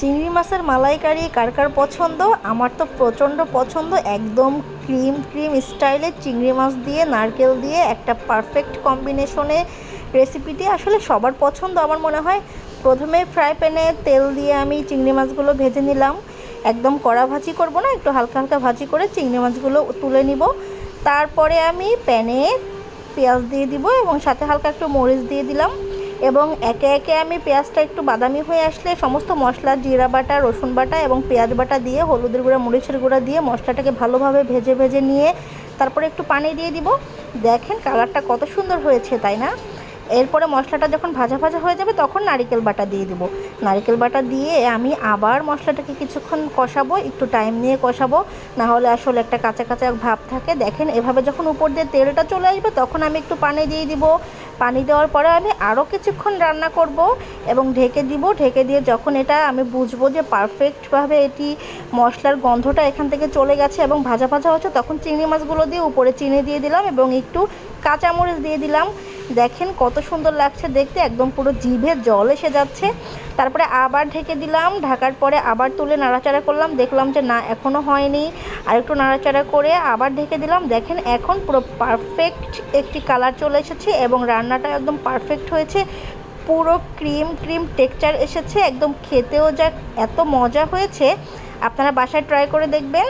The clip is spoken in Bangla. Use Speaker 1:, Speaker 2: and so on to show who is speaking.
Speaker 1: চিংড়ি মাছের মালাইকারি কার কার পছন্দ? আমার তো প্রচণ্ড পছন্দ। একদম ক্রিম ক্রিম স্টাইলে চিংড়ি মাছ দিয়ে, নারকেল দিয়ে একটা পারফেক্ট কম্বিনেশনে রেসিপিটি আসলে সবার পছন্দ আমার মনে হয়। প্রথমে ফ্রাই প্যানে তেল দিয়ে আমি চিংড়ি মাছগুলো ভেজে নিলাম। একদম কড়া ভাজি করব না, একটু হালকা হালকা ভাজি করে চিংড়ি মাছগুলো তুলে নিব। তারপরে আমি প্যানে পেঁয়াজ দিয়ে দিব এবং সাথে হালকা একটু মরিচ দিয়ে দিলাম। এবং একে একে আমি পেঁয়াজটা একটু বাদামি হয়ে আসলে সমস্ত মশলা, জিরা বাটা, রসুন বাটা এবং পেঁয়াজ বাটা দিয়ে, হলুদের গুঁড়া, মরিচের গুঁড়া দিয়ে মশলাটাকে ভালোভাবে ভেজে ভেজে নিয়ে তারপরে একটু পানি দিয়ে দিব। দেখেন কালারটা কত সুন্দর হয়েছে, তাই না? এরপরে মশলাটা যখন ভাজা ভাজা হয়ে যাবে তখন নারিকেল বাটা দিয়ে দিব। নারিকেল বাটা দিয়ে আমি আবার মশলাটাকে কিছুক্ষণ কষাবো, একটু টাইম নিয়ে কষাবো। না হলে আসলে একটা কাঁচা কাঁচা ভাব থাকে। দেখেন এভাবে যখন উপর দিয়ে তেলটা চলে আসবে তখন আমি একটু পানি দিয়ে দিব। পানি দেওয়ার পরে আমি আরও কিছুক্ষণ রান্না করব এবং ঢেকে দিব। ঢেকে দিয়ে যখন এটা আমি বুঝব যে পারফেক্টভাবে এটি মশলার গন্ধটা এখান থেকে চলে গেছে এবং ভাজা ভাজা হচ্ছে, তখন চিংড়ি মাছগুলো দিয়ে উপরে চিনি দিয়ে দিলাম এবং একটু কাঁচামরিচ দিয়ে দিলাম। দেখেন কত সুন্দর লাগছে দেখতে, একদম পুরো জিভে জল এসে যাচ্ছে। তারপরে আবার ঢেকে দিলাম, ঢাকার পরে আবার তুলে নাড়াচাড়া করলাম, দেখলাম যে না এখনও হয়নি। আর একটু নাড়াচাড়া করে আবার ঢেকে দিলাম, দেখেন এখন পুরো পারফেক্ট একটি কালার চলে এসেছে এবং রান্নাটা একদম পারফেক্ট হয়েছে। পুরো ক্রিম ক্রিম টেক্সচার এসেছে, একদম খেতেও যা এত মজা হয়েছে। আপনারা বাসায় ট্রাই করে দেখবেন।